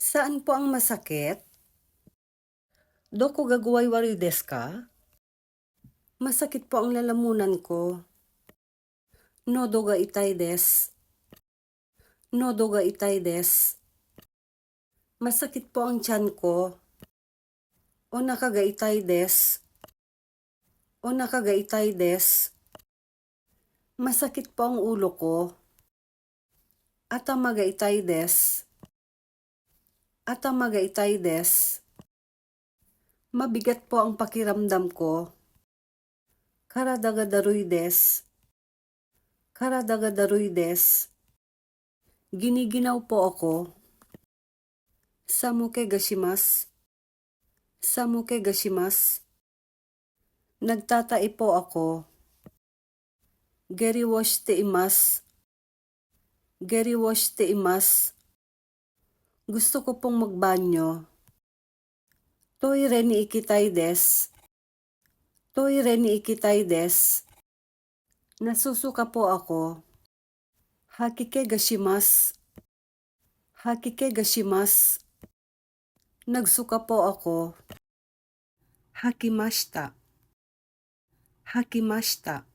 Saan po ang masakit? Doko gagaway desu ka? Masakit po ang lalamunan ko. Nodo ga itay des. Nodo ga itay des. Masakit po ang tiyan ko. O nakagaitay des. O nakagaitay des. Masakit po ang ulo ko. Ata magaitay des. Ata magaitay des. Mabigat po ang pakiramdam ko. Karadaga daruy des. Karadaga daruy des. Giniginaw po ako. Samuke gashimas. Samuke gashimas. Nagtatai po ako. Geri wash te imas. Geri wash te imas. Gusto ko pong magbanyo. Toy ni ikitay des. Toy ni ikitay des. Nasusuka po ako. Hakike gashimas. Hakike gashimas. Nagsuka po ako. Hakimashita. Hakimashita.